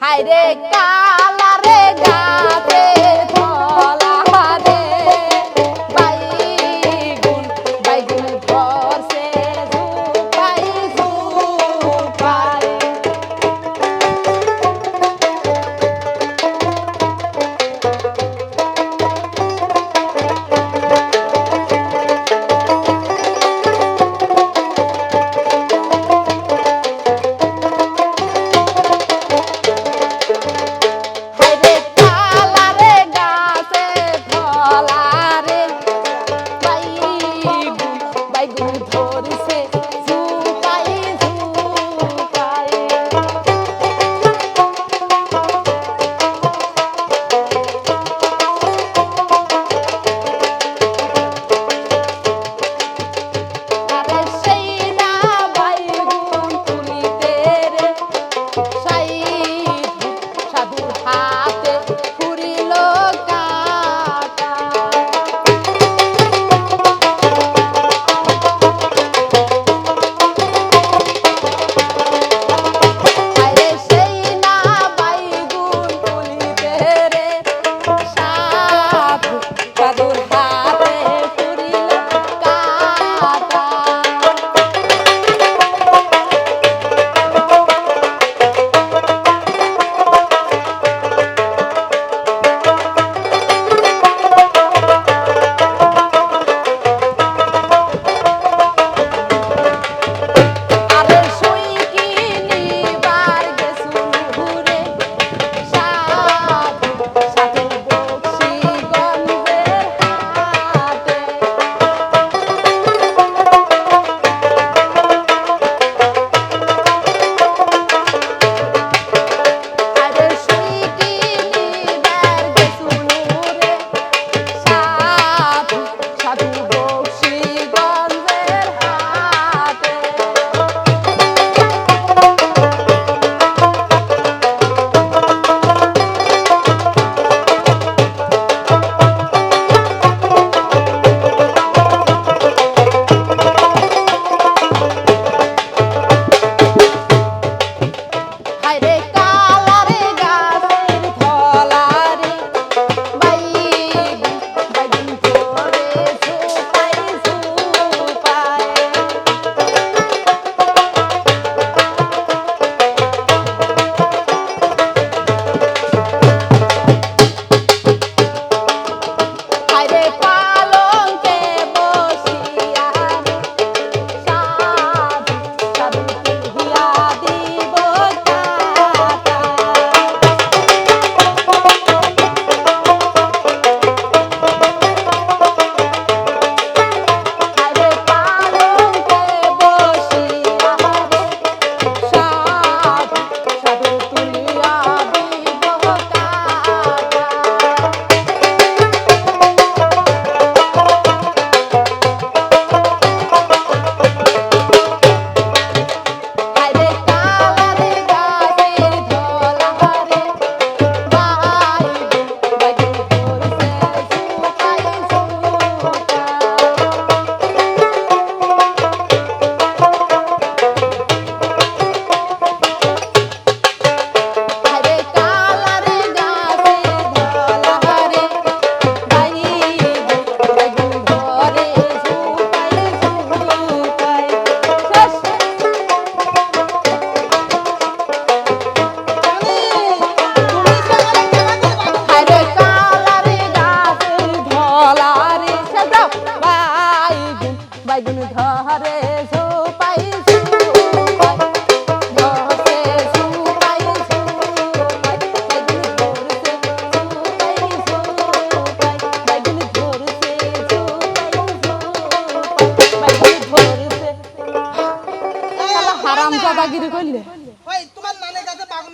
হাইরে কালারে গাছে।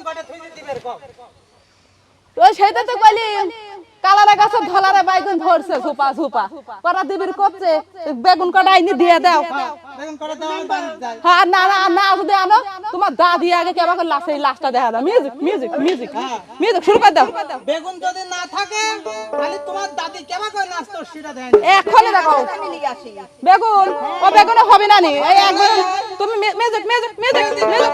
কাটা থই দিবে কম? ওই সেটা তো কইলি কালারে গাছে ধলারে বাইগুন ধরছে ঝুপা ঝুপা। করা দিবির করছে বেগুন কটা আইনি দিয়ে দাও। হ্যাঁ না না না যদি আনো তোমার দাদি আগে কেবা করে লাস্ট এই লাস্টটা দেখা দাও। মিউজিক মিউজিক মিউজিক মিউজিক শুরু করে দাও। বেগুন যদি না থাকে তাহলে তোমার দাদি কেমন করে নাচতো সেটা দেয় এখনই দেখো। বেগুন ও বেগুনে হবে না নি। এই একবার তুমি music music music music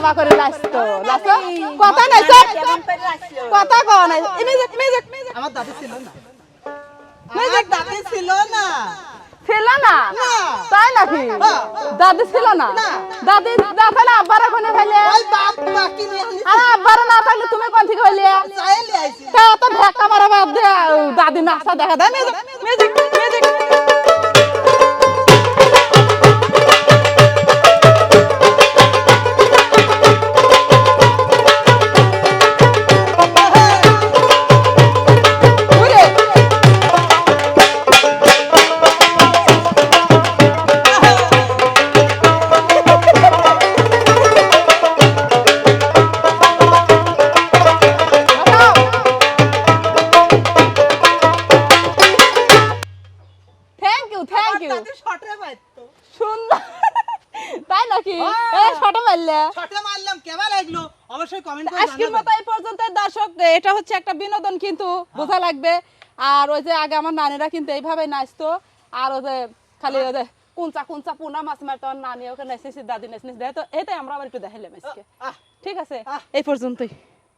কেবা করে নাচতো। নাচো? কথা নাই সব কথা কও নাই মিউজিক মিউজিক আমার দাদি ছিল না। আমার দাদি ছিল না। ছিল না? না। তাই নাকি? দাদি ছিল না? দাদি না আব্বার ওখানে ফেলে? আরে আব্বার না থাকলে তুমি কোন থেকে আইছি। তা তো ভেক্কা মারা বাদ দে দাদি নাচা দেখা দেয়। মিউজিক মিউজিক আজকের মতো এই পর্যন্ত দর্শক এটা হচ্ছে একটা বিনোদন কিন্তু বোঝা লাগবে। আর ওই যে আগে আমার নানিরা কিন্তু এইভাবে নাচতো আর ওই যে খালি ওই যে কুঞ্চা কুঞ্চা পুনা মাছ মারতো নানি ওকে নাচনিস দাদি নাচনিস দেয় তো এটাই আমরা আবার একটু দেখাইলাম আজকে। ঠিক আছে? এই পর্যন্তই।